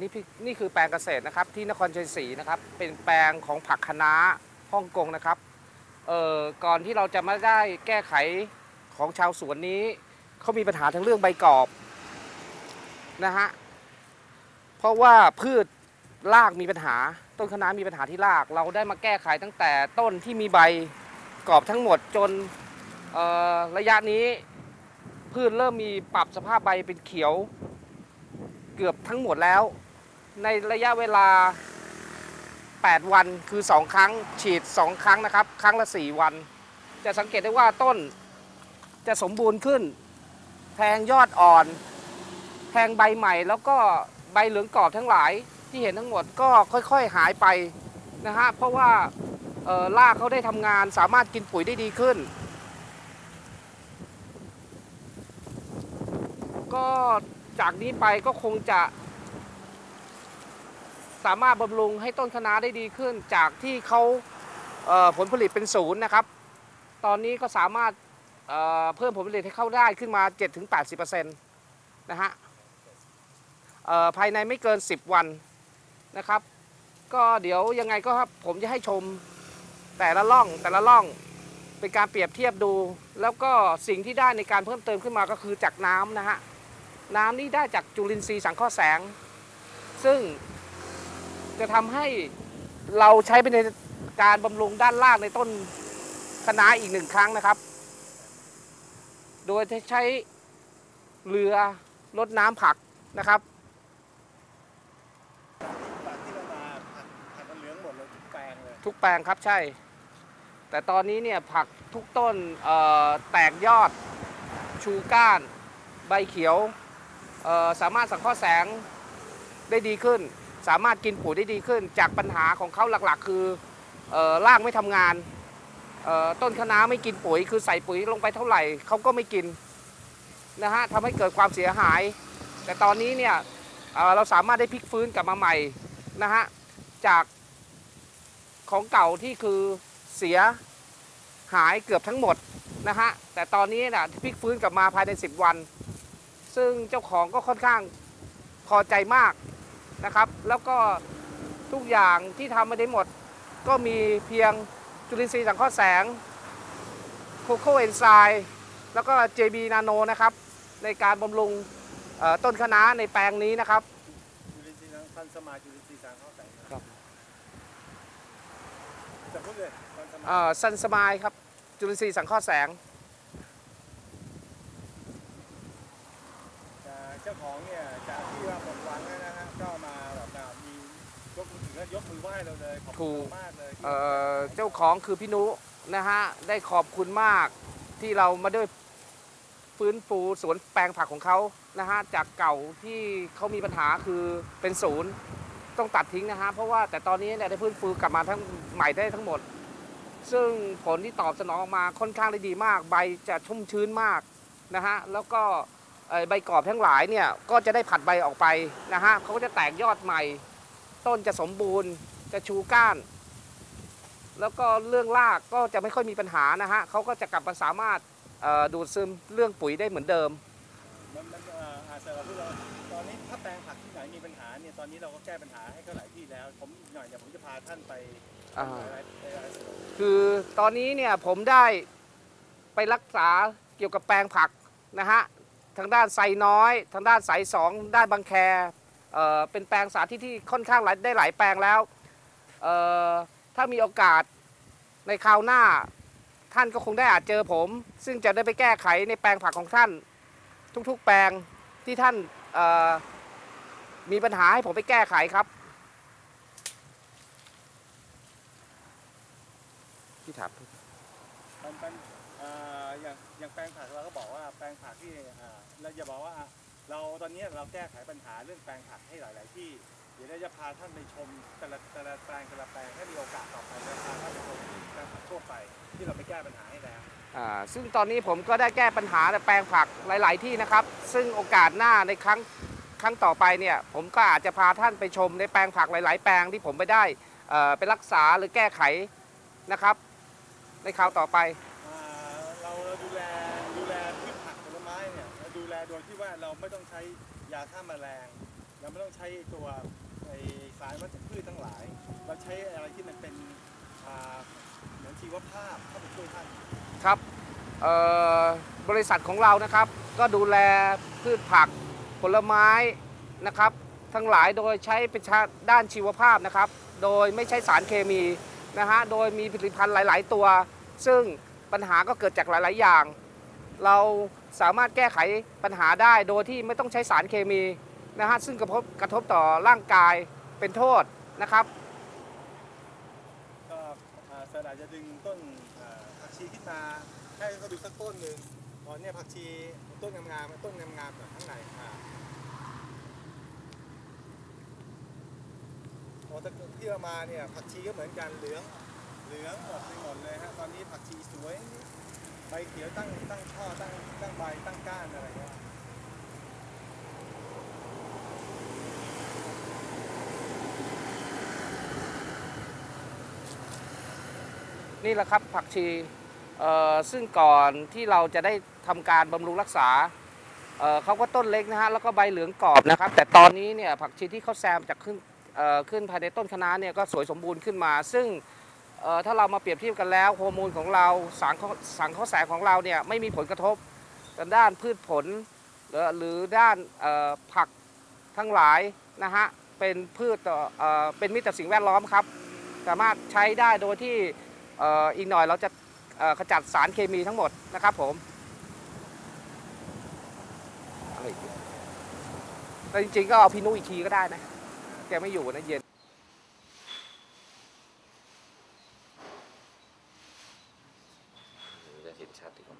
นี่นี่คือแปลงเกษตรนะครับที่นครชัยศรีนะครับเป็นแปลงของผักคะน้าฮ่องกงนะครับเอ่อก่อนที่เราจะมาได้แก้ไขของชาวสวนนี้เขามีปัญหาทั้งเรื่องใบกรอบนะฮะเพราะว่าพืชรากมีปัญหา ต้นคะน้ามีปัญหาที่ราก เราได้มาแก้ไขตั้งแต่ต้นที่มีใบกรอบทั้งหมดจนระยะนี้พืชเริ่มมีปรับสภาพใบเป็นเขียว เกือบทั้งหมดแล้ว ในระยะเวลา 8 วันคือ 2 ครั้งฉีด 2 ครั้งนะครับ ครั้งละ 4 วัน จะสังเกตได้ว่าต้นจะสมบูรณ์ขึ้น แทงยอดอ่อน แทงใบใหม่ แล้วก็ใบเหลืองกรอบทั้งหลายที่เห็นทั้งหมดก็ค่อยๆหายไปนะฮะเพราะว่าเอ่อรากเขาได้ทำงานสามารถกินปุ๋ยได้ดีขึ้น ก็ จากนี้ไปก็คงจะ สามารถบำรุงให้ต้นคะน้าได้ดีขึ้น จากที่เขาเอ่อผลผลิตเป็นศูนย์นะครับ ตอนนี้ก็สามารถเอ่อเพิ่มผลผลิตให้เข้าได้ขึ้นมา 7-80%นะฮะเอ่อภายในไม่เกิน 10 วันนะครับ ก็เดี๋ยวยังไงก็ครับผมจะให้ชมแต่ละล่องแต่ละล่องเป็นการเปรียบเทียบดู แล้วก็สิ่งที่ได้ในการเพิ่มเติมขึ้นมาก็คือจากน้ำนะฮะ น้ำนี่ได้จากจุลินทรีย์สังเคราะห์แสง ซึ่งจะทำให้เราใช้ไปในการบำรุงด้านล่างในต้นคะน้าอีกหนึ่งครั้งนะครับ โดยใช้เรือลดน้ำผักนะครับตอนที่เรามาผักผักมันเหลืองหมดเลยทุกแปลงเลยทุกแปลงครับใช่ แต่ตอนนี้เนี่ยผักทุกต้นเอ่อแตกยอดชูก้าน ใบเขียวเอ่อ สามารถสังเคราะห์แสงได้ดีขึ้น สามารถกินปุ๋ยได้ดีขึ้น จากปัญหาของเขาหลักๆ คืออรากไม่ทำงานต้นคะน้าไม่กินปุ๋ยคือใส่ปุ๋ยลงไปเท่าไหร่เขาก็ไม่กินนะฮะทำให้เกิดความเสียหาย แต่ตอนนี้เนี่ยเเราสามารถได้พลิกฟื้นกลับมาใหม่นะฮะจากของเก่าที่คือเสียหายเกือบทั้งหมดนะฮะแต่ตอนนี้นะพลิกฟื้นกลับมาภายใน 10 วัน ซึ่งเจ้าของก็ค่อนข้างพอใจมากนะครับ แล้วก็ทุกอย่างที่ทำมาได้หมด ก็มีเพียงจุลินทรีย์สังเคราะห์แสงโคโคเอนไซม์แล้วก็ JB นาโนนะครับ ในการบำรุงเอ่อต้นคะน้าในแปลงนี้นะครับจุลินทรีย์สังทันสมัยจุลินทรีย์สังเข้าใส่ครับจะพูดเลยทันสมัยเอ่อซันสมายครับจุลินทรีย์สังเคราะห์แสง แต่ เจ้าของเนี่ยจากที่ว่าหมดหวังแล้วนะฮะก็มาแบบว่ามียกมือถือยกมือไหว้เราเลยขอบถูคุณกมากเลยที่เอ่อเจ้าของคือพี่นุนะฮะได้ขอบคุณมากที่เรามาด้วยฟื้นฟูสวนแปลงผักของเขานะฮะจากเก่าที่เขามีปัญหาคือเป็นศูนย์ต้องตัดทิ้งนะฮะเพราะว่าแต่ตอนนี้เนี่ยได้ฟื้นฟูกลับมาทั้งใหม่ได้ทั้งหมด ซึ่งผลที่ตอบสนองออกมาค่อนข้างได้ดีมาก ใบจะชุ่มชื้นมากนะฮะแล้วก็ ใบกรอบทั้งหลายเนี่ยก็จะได้ผัดใบออกไปนะฮะเขาก็จะแตกยอดใหม่ ต้นจะสมบูรณ์จะชูก้าน แล้วก็เรื่องรากก็จะไม่ค่อยมีปัญหานะฮะเขาก็จะกลับมาสามารถเอ่อดูดซึมเรื่องปุ๋ยได้เหมือนเดิมมันมันเอ่ออาจจะพูดเราตอนนี้ถ้าแปลงผักที่ไหนมีปัญหาเนี่ยตอนนี้เราก็แก้ปัญหาให้เขาหลายที่แล้ว ผมอีกหน่อยเดี๋ยวผมจะพาท่านไปอ่าหลายๆหลายๆสวนคือตอนนี้เนี่ยผมได้ไปรักษาเกี่ยวกับแปลงผักนะฮะ ทางด้านไซน้อย ทางด้านสายสองด้านบางแคเเป็นแปลงสาธิตที่ค่อนข้างได้หลายแปลงแล้วถ้ามีโอกาสในคราวหน้าท่านก็คงได้อาจเจอผม ซึ่งจะได้ไปแก้ไขในแปลงผักของท่าน ทุกๆแปลงที่ท่านมีปัญหาให้ผมไปแก้ไขครับที่ถามเป็น อย่างอย่างแปลงผักเราก็บอกว่าแปลงผักที่เราจะบอกว่าเราตอนนี้เราแก้ไขปัญหาเรื่องแปลงผักให้หลาย ๆ ที่เดี๋ยวเราจะพาท่านไปชมแต่ละแต่ละแปลงแต่ละแปลงให้มีโอกาสต่อไปจะพาท่านไปชมแปลงผักทั่วไปที่เราไปแก้ปัญหาให้แล้วซึ่งตอนนี้ผมก็ได้แก้ปัญหาในแปลงผักหลาย ๆ ที่นะครับ ซึ่งโอกาสหน้าในครั้งครั้งต่อไปเนี่ยผมก็อาจจะพาท่านไปชมในแปลงผักหลาย ๆ แปลงที่ผมไปได้ไปรักษาหรือแก้ไขนะครับ ในคราวต่อไป อ่าเราเราดูแลดูแลพืชผักผลไม้เนี่ยเราดูแลโดยที่ ว่าเราไม่ต้องใช้ยาฆ่าแมลง เราไม่ต้องใช้ตัวไอสารวัชพืชทั้งหลาย เราใช้อะไรที่มันเป็นเหมือนชีวภาพเข้าไปช่วยท่านครับบริษัทของเรานะครับ ก็ดูแลพืชผักผลไม้นะครับ ทั้งหลายโดยใช้เป็นด้านชีวภาพนะครับ โดยไม่ใช้สารเคมีนะฮะโดยมีผลิตภัณฑ์หลาย ๆ ตัว ซึ่งปัญหาก็เกิดจากหลาย ๆ อย่าง เรา สามารถแก้ไขปัญหาได้โดยที่ไม่ต้องใช้สารเคมีนะฮะซึ่งกระทบกระทบต่อร่างกายเป็นโทษนะครับก็อาเสร์อาจจะดึงต้นผักชีขึ้นมาให้เขาดูสักต้นหนึ่งตอนนี้ผักชีต้นงามๆต้นงามๆแบบข้างในอ่าโอ้แต่ที่เรามาเนี่ยผักชีก็เหมือนกันเหลืองเหลืองหมดไปหมดเลยฮะตอนนี้ผักชีสวย ใบเขียวตั้งตั้งช่อตั้งตั้งใบตั้งก้านอะไรเงี้ยนี่แหละครับผักชีเอ่อซึ่งก่อนที่เราจะได้ทำการบำรุงรักษาเเขาก็ต้นเล็กนะฮะแล้วก็ใบเหลืองกรอบนะครับ แต่ตอนนี้เนี่ยผักชีที่เขาแซมจากขึ้นเอ่อขึ้นภายในต้นคะน้าเนี่ยก็สวยสมบูรณ์ขึ้นมา ซึ่ง ถ้าเรามาเปรียบเทียบกันแล้วฮอร์โมนของเราสารข้อสังข้อแสงของเราเนี่ยไม่มีผลกระทบด้านพืชผลหรือหรือด้านผักทั้งหลายนะฮะเป็นพืชต่อเป็นมิตรต่อสิ่งแวดล้อมครับ สามารถใช้ได้โดยที่อีกหน่อยเราจะขจัดสารเคมีทั้งหมดนะครับผมแต่จริงๆก็เอาพี่นุ้ยอีกทีก็ได้นะ แกไม่อยู่นะเย็น จะเห็นชัดดีกว่า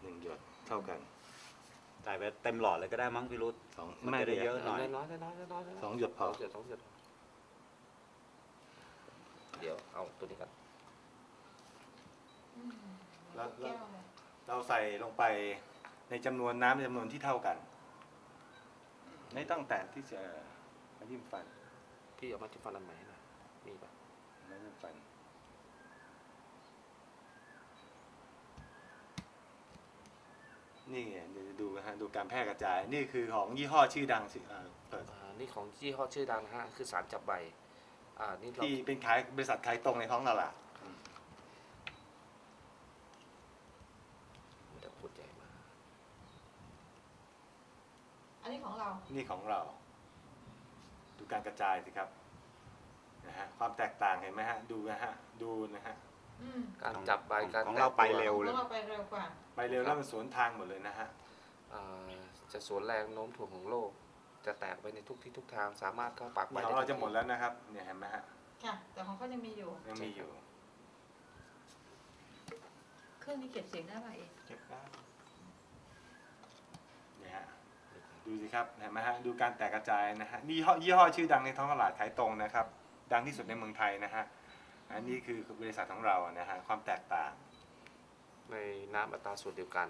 หนึ่งหยดเท่ากันจ่ายไปเต็มหลอดเลยก็ได้มั้งพี่รุธสองมันจะได้เยอะหน่อย น้อยๆน้อยๆน้อยๆสองหยดพอ สองหยดสองหยดเดี๋ยวเอาตัวนี้กันแล้วแล้วเราใส่ลงไปในจำนวนน้ำจำนวนที่เท่ากัน ไม่ต้องแตะที่จะมายิ้มฟันพี่เอามาที่ฟันอันใหม่ให้หน่อยมีปะมายิ้มฟัน นี่ไงเดี๋ยวดูนะฮะดูการแพร่กระจาย นี่คือของยี่ห้อชื่อดังสิอ่าเปิดอ่านี่ของยี่ห้อชื่อดังนะฮะคือสารจับใบอ่านี่เราที่เป็นขายบริษัทขายตรงในท้องตลาดเดี๋ยวพูดใหญ่มากอันนี้ของเรา นี่ของเรา ดูการกระจายสิครับนะฮะความแตกต่างเห็นไหมฮะดูนะฮะดูนะฮะ อืมการจับใบของการของแตะเราไปตัวเร็วของเราไปเร็วกว่า ไปเร็วแล้วมันสวนทางหมดเลยนะฮะ อ่าจะสวนแรงโน้มถ่วงของโลก จะแตกไปในทุกที่ทุกทางสามารถเข้าปากใบนี่ของเราจะหมดแล้วนะครับ เนี่ยเห็นไหมฮะ ค่ะ แต่ของเขายังมีอยู่ ยังมีอยู่เครื่องนี้เก็บเสียงได้ป่ะเองเก็บได้เนี่ยฮะ ดูสิครับเห็นไหมฮะ ดูการแตกกระจายนะฮะนี่ยี่ห้อยี่ห้อชื่อดังในท้องตลาดขายตรงนะครับ ดังที่สุดในเมืองไทยนะฮะ อันนี้คือบริษัทของเรานะฮะความแตกต่าง ในน้ำอัตราส่วนเดียวกัน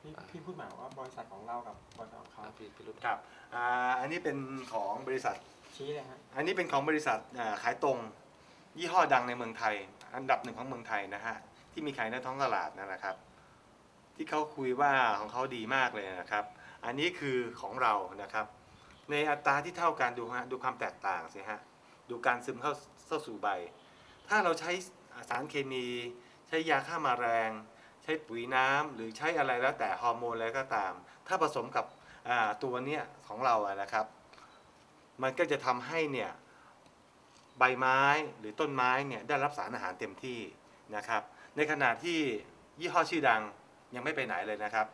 พี่พี่พูดหมายว่าบริษัทของเรากับบริษัทของเขาอะพี่พี่รุ่นครับอ่าอันนี้เป็นของบริษัท ชี้เลยฮะอันนี้เป็นของบริษัทอ่าขายตรง ยี่ห้อดังในเมืองไทย อันดับหนึ่งของเมืองไทยนะฮะที่มีขายในท้องตลาดนั่นแหละครับ ที่เขาคุยว่าของเขาดีมากเลยนะครับ อันนี้คือของเรานะครับ ในอัตราที่เท่ากันดูฮะดูความแตกต่างสิฮะดูการซึมเข้าเข้าสู่ใบ ถ้าเราใช้สารเคมี ใช้ยาฆ่ามาแมลงใช้ปุ๋ยน้ำหรือใช้อะไรแล้วแต่ฮอร์โมนอะไรก็ตาม ถ้าผสมกับตัวเนี้ยของเราอะนะครับ มันก็จะทำให้เนี่ยใบไม้หรือต้นไม้เนี่ยได้รับสารอาหารเต็มที่นะครับ ในขณะที่ยี่ห้อชื่อดังยังไม่ไปไหนเลยนะครับ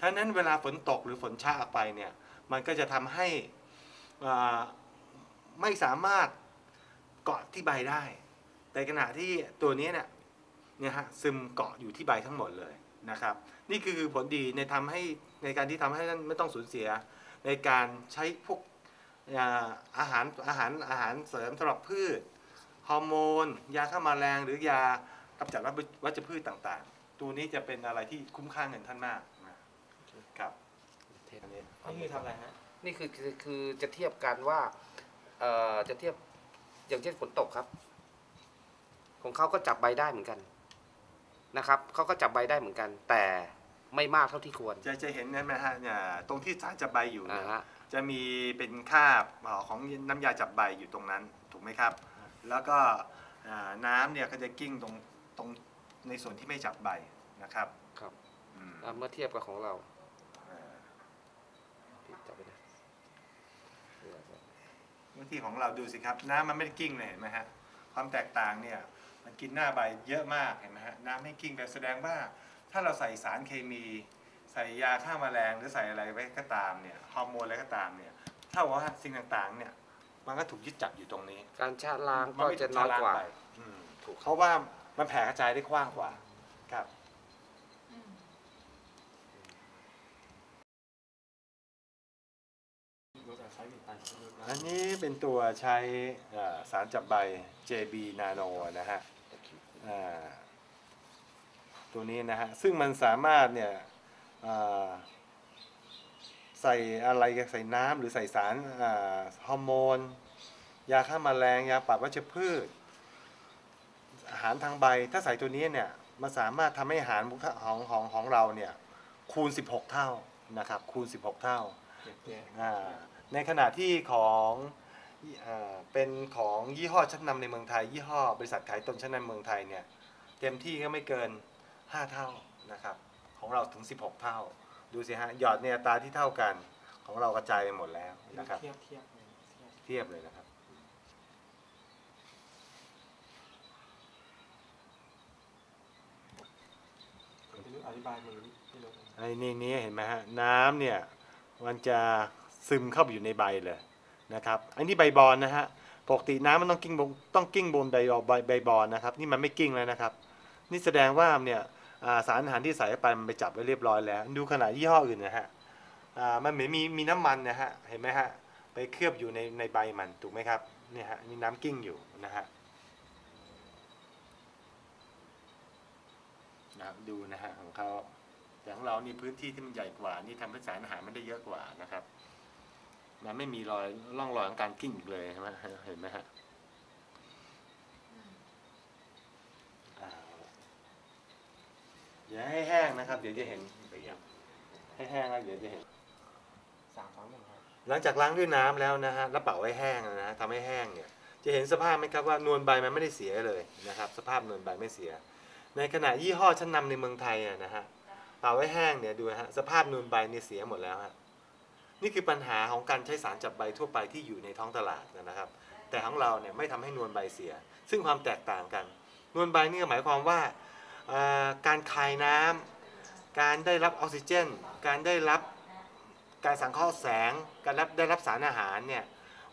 ทั้งนั้นเวลาฝนตกหรือฝนช้าออกไปเนี่ยมันก็จะทำให้ไม่สามารถเกาะที่ใบได้ แต่ขณะที่ตัวนี้เนี่ยเนี่ยฮะซึมเกาะอยู่ที่ใบทั้งหมดเลยนะครับ นี่คือผลดีในทำให้ในการที่ทำให้ท่านไม่ต้องสูญเสีย ในการใช้พวกอาหารอาหารอาหารเสริมสำหรับพืชฮอร์โมน ยาฆ่าแมลงหรือยากำจัดวัชวัชพืชต่างๆ ตัวนี้จะเป็นอะไรที่คุ้มค่าเงินท่านมากนะครับอันนี้นี่คือทำอะไรฮะนี่คือคือจะเทียบกันว่าเอ่อจะเทียบอย่างเช่นฝนตกครับ ของเขาก็จับใบได้เหมือนกันนะครับเขาก็จับใบได้เหมือนกัน แต่ไม่มากเท่าที่ควร จะจะเห็นนั่นไหมฮะเนี่ยตรงที่สารจับใบอยู่อ่าเนี่ยฮะ จะมีเป็นคราบของน้ำยาจับใบอยู่ตรงนั้นถูกไหมครับ แล้วก็อ่าน้ำเนี่ยก็จะกิ้งตรงตรงในส่วนที่ไม่จับใบนะครับครับอืมอะเมื่อเทียบกับของเราอ่าพี่จับไปนะบางทีของเราดูสิครับ น้ำมันไม่ได้กิ้งเลยเห็นไหมฮะความแตกต่างเนี่ย มันกินหน้าใบเยอะมากเห็นไหมฮะน้ำไม่กิ้งแต่แสดงว่า ถ้าเราใส่สารเคมี ใส่ยาฆ่าแมลงหรือใส่อะไรไว้ก็ตามเนี่ยฮอร์โมนอะไรก็ตามเนี่ยเท่ากับว่าสิ่งต่างๆเนี่ยมันก็ถูกยึดจับอยู่ตรงนี้การชะล้างมัก็ไม่จะถูน้อยกว่า ชะล้งไปอืมถูกเขาะว่ามันแผ่กระจายได้กว้างกว่าครับ อืมเราจะใช้หนึ่งตันของเราอันนี้เป็นตัวใช้เอ่อสารจับใบ JB Nano นะฮะอ่า ตัวนี้นะฮะ ซึ่งมันสามารถเนี่ยอ่าใส่อะไรใส่น้ำหรือใส่สารอ่าฮอร์โมน ยาฆ่าแมลงยาปรับวัชพืช อาหารทางใบถ้าใส่ตัวนี้เนี่ยมันสามารถทำให้อาหารของของของเราเนี่ยคูณ 16 เท่านะครับคูณ 16 เท่าเปลี่ยนแปลงอ่าในขณะที่ของอ่า เป็นของยี่ห้อชั้นนำในเมืองไทย ยี่ห้อบริษัทขายตรงชั้นนำเมืองไทยเนี่ยเต็มที่ก็ไม่เกิน 5 เท่านะครับของเราถึง 16 เท่า ดูสิฮะหยอดในอัตราที่เท่ากันของเรากระจายไปหมดแล้วนะครับเทียบเทียบเลยเทียบเทียบเลยนะครับพี่รู้อธิบายมือพี่รู้ไอ้นี่นี่เห็นไหมฮะน้ำเนี่ยมันจะซึมเข้าไปอยู่ในใบเลย นะครับอันนี้ใบบอลนะฮะปกติน้ำมันต้องกิ้งบนต้องกิ้งบนใบใบใบบอลนะครับนี่มันไม่กิ้งแล้วนะครับ นี่แสดงว่าเนี่ยสารอาหารที่ใส่ไปมันไปจับไว้เรียบร้อยแล้ว ดูขนาดยี่ห้ออื่นนะฮะมันเหมือนมีมีน้ำมันนะฮะเห็นไหมฮะไปเคลือบอยู่ในในใบมันถูกไหมครับเนี่ยฮะมีน้ำกิ้งอยู่นะฮะนะครับดูนะฮะของเขาแต่ของเรานี่พื้นที่ที่มันใหญ่กว่านี่ทำให้สารอาหารมันได้เยอะกว่านะครับ มันไม่มีรอยร่องรอยของการกิ้งอีกเลยใช่ไหมเห็นไหมฮะอ่าอย่าให้แห้งนะครับ เดี๋ยวจะเห็นให้แห้งแล้วเดี๋ยวจะเห็นสามสองหนึ่งครับหลังจากล้างด้วยน้ำแล้วนะฮะแล้วเป่าให้แห้งนะฮะทำให้แห้งเนี่ย จะเห็นสภาพไหมครับว่านวลใบมันไม่ได้เสียเลยนะครับ สภาพนวลใบไม่เสีย ในขณะยี่ห้อชั้นนำในเมืองไทยอะนะฮะเป่าให้แห้งเนี่ยดูนะฮะสภาพนวลใบเนี่ยเสียหมดแล้วฮะ นี่คือปัญหาของการใช้สารจับใบทั่วไปที่อยู่ในท้องตลาดนะครับ แต่ของเราเนี่ยไม่ทำให้นวลใบเสีย ซึ่งความแตกต่างกัน นวลใบนี่หมายความว่าการคายน้ำการได้รับออกซิเจน การได้รับการสังเคราะห์แสง การรับได้รับสารอาหารเนี่ย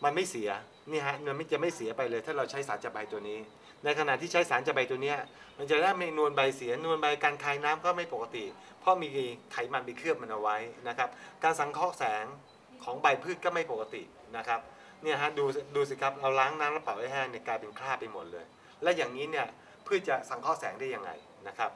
มันไม่เสียนี่ฮะมันไม่จะไม่เสียไปเลย ถ้าเราใช้สารจับใบตัวนี้ ในขณะที่ใช้สารจับใบตัวนี้มันจะได้ไม่นวลใบเสียนวลใบการคายน้ำก็ไม่ปกติ เพราะมีไขมันไปเคลือบมันเอาไว้นะครับ การสังเคราะห์แสงของใบพืชก็ไม่ปกตินะครับเนี่ยฮะดูดูสิครับเราล้างน้ำแล้วเป่าให้แห้งเนี่ยกลายเป็นคราบไปหมดเลย และอย่างนี้เนี่ยพืชจะสังเคราะห์แสงได้ยังไงนะครับ